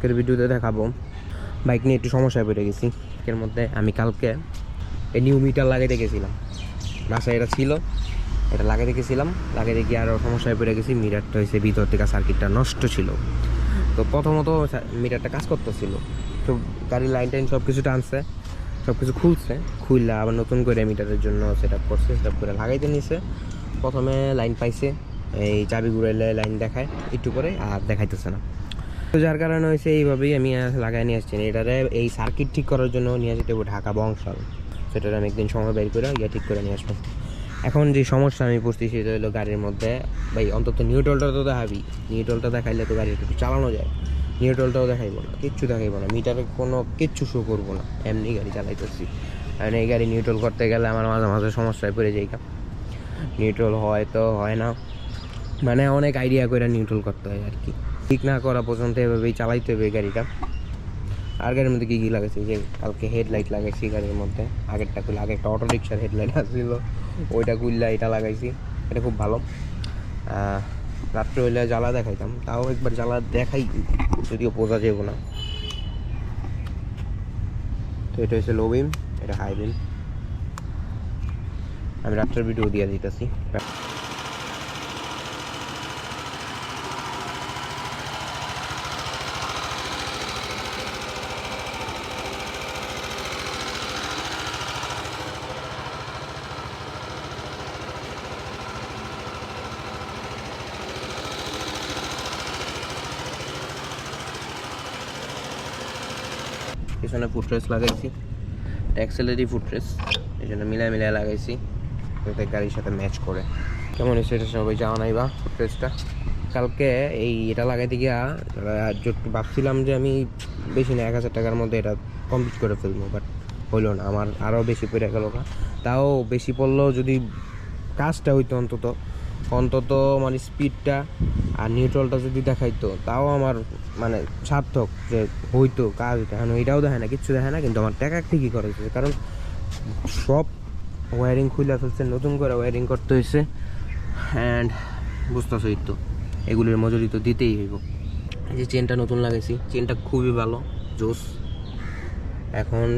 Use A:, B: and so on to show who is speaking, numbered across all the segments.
A: আজকের ভিডিওতে দেখাবো। বাইক নিয়ে একটু সমস্যায় পড়ে গেছি। এর মধ্যে আমি কালকে এই নিউ মিটার লাগাইতে গেছিলাম। বাসায় এটা ছিল, এটা লাগাইতে গেছিলাম। লাগাইতে গিয়ে আরও সমস্যায় পড়ে গেছি। মিটারটা হয়েছে ভিতর থেকে সার্কিটটা নষ্ট ছিল। তো প্রথমত মিটারটা কাজ করতেছিল। তো গাড়ির লাইন টাইন সব কিছু টানছে সব কিছু খুলছে। খুললে আবার নতুন করে মিটারের জন্য সেট আপ করছে সেট আপ করে লাগাইতে নিছে। প্রথমে লাইন পাইছে, এই চাবি ঘুরাইলে লাইন দেখায়, একটু করে আর দেখাইতেছে না। তো যার কারণে হয়েছে এইভাবেই আমি লাগাই নিয়ে আসছি এটারে এই সার্কিট ঠিক করার জন্য নিয়ে যেতে হবে ঢাকা বংশাল। সেটার আমি একদিন সময় বের করে গিয়ে ঠিক করে নিয়ে আসব। এখন যে সমস্যা আমি পড়ছি সেটা হলো গাড়ির মধ্যে, ভাই, অন্তত নিউট্রলটা তো দেখাবি। নিউট্রলটা দেখাইলে তো গাড়ি একটু চালানো যায়। নিউট্রলটাও দেখাইবো না, কিচ্ছু দেখাইবো না। মিটারে কোনো কিচ্ছু শো করব না। এমনি গাড়ি চালাইতেছি। কারণ এই গাড়ি নিউট্রল করতে গেলে আমার মাঝে মাঝে সমস্যায় পড়ে যাই নিউট্রল হয় তো হয় না। মানে অনেক আইডিয়া করে নিউট্রল করতে হয় আর কি। ঠিক না করা পর্যন্ত এভাবেই চালাইতে হবে গাড়িটা। আর গাড়ির মধ্যে কী কী লাগাইছি? যে কালকে হেডলাইট লাগাইছি গাড়ির মধ্যে। আগেরটা খুলে আগে একটা অটো রিক্সার হেডলাইট আসছিল। ওইটা খুললে এটা লাগাইছি। এটা খুব ভালো। রাত্রে হইলে জ্বালা দেখাইতাম। তাও একবার জ্বালা দেখাই, যদিও বোঝা যাব না। তো এটা হচ্ছে লো বিম এটা হাই বিম আমি রাত্রের ভিডিও দিয়ে দিতেছি। পিছনে ফুটরেস লাগাইছি। ট্যাক্সেলেরই ফুটরেস এই জন্য মিলায় মিলায় লাগাইছি। যাতে গাড়ির সাথে ম্যাচ করে। কেমন হয়েছে এটা সবাই যাওয়া নাই বা ফুটরেসটা কালকে এই এটা লাগাইতে গিয়া ভাবছিলাম যে আমি বেশি না, এক হাজার টাকার মধ্যে এটা কমপ্লিট করে ফেলব বাট হইল না। আমার আরও বেশি পড়ে গেল তাও বেশি পড়লেও যদি কাজটা হইতো অন্তত অন্তত মানে স্পিডটা আর নিউট্রালটা যদি দেখাইতো, তাও আমার মানে সার্থক যে হইতো কাজ এখন এটাও দেখে না, কিচ্ছু দেখে না, কিন্তু আমার টাকা ঠিকই করেছে কারণ সব ওয়ারিং খুলে ফেলছে, নতুন করে ওয়ারিং করতে হয়েছে। অ্যান্ড বুঝতেছই তো, এগুলির মজুরি তো দিতেই হইব। এই যে চেনটা নতুন লাগাইছি চেনটা খুবই ভালো, জোস। এখন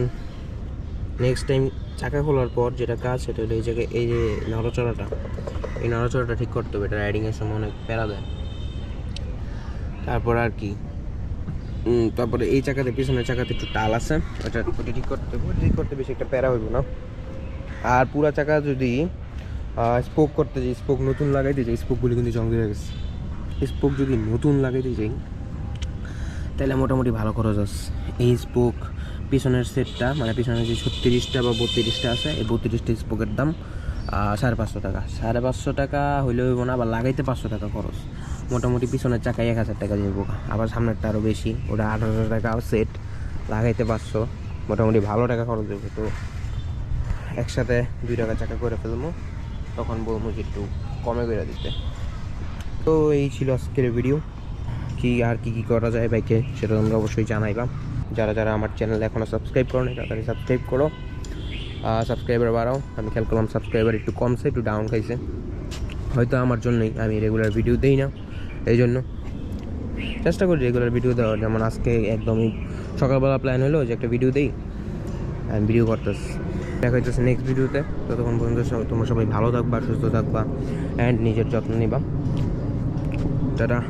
A: নেক্সট টাইম চাকা খোলার পর যেটা কাজ সেটা হলো এই জায়গায় এই যে নড়াচড়াটা, এই নড়াচড়াটা ঠিক করতে হবে। এটা রাইডিংয়ের সময় অনেক প্যারা দেয়। তারপর আর কি। তারপরে এই চাকাতে, পিছনের চাকাতে একটু টাল আছে। ওটা ওটা ঠিক করতে হবে ঠিক করতে বেশি একটা প্যারা হইব না। আর পুরা চাকা যদি স্পোক করতে যাই স্পোক নতুন লাগাইতে যাই স্পোকগুলি কিন্তু জং দিয়ে গেছে। স্পোক যদি নতুন লাগাইতে যাই, তাহলে মোটামুটি ভালো খরচ আছে। এই স্পোক পিছনের সেটটা মানে পিছনের যে ছত্রিশটা বা বত্রিশটা আছে, এই বত্রিশটা স্পোকের দাম সাড়ে পাঁচশো টাকা। সাড়ে পাঁচশো টাকা হইলে হইব না, আবার লাগাইতে পাঁচশো টাকা খরচ। মোটামুটি পিছনের চাকায় এক হাজার টাকা যাইব আবার সামনেরটা আরও বেশি, ওটা আট হাজার টাকা সেট লাগাইতে পাঁচশো। মোটামুটি ভালো টাকা খরচ দেবে তো। একসাথে দুই টাকা চাকা করে ফেলব, তখন বলব যে একটু কমে করে দিতে তো এই ছিল আজকের ভিডিও কি আর কি কি করা যায় বাইকে সেটা তোমরা অবশ্যই জানাইবা। যারা যারা আমার চ্যানেল এখনও সাবস্ক্রাইব করো নি তাড়াতাড়ি সাবস্ক্রাইব করো। সাবস্ক্রাইবার বাড়াও, আমি খেয়াল করলাম সাবস্ক্রাইবার একটু কমছে, একটু ডাউন খাইছে। হয়তো আমার জন্যই আমি রেগুলার ভিডিও দিই না, এই জন্য। চেষ্টা করি রেগুলার ভিডিও দেওয়ার, যেমন আজকে একদমই সকালবেলা প্ল্যান হলো যে একটা ভিডিও দিই, আমি ভিডিও করতেছি। দেখা হইতেছে নেক্সট ভিডিওতে ততক্ষণ পর্যন্ত তোমরা সবাই ভালো থাকবা, সুস্থ থাকবা অ্যান্ড নিজের যত্ন নিবা। টাটা।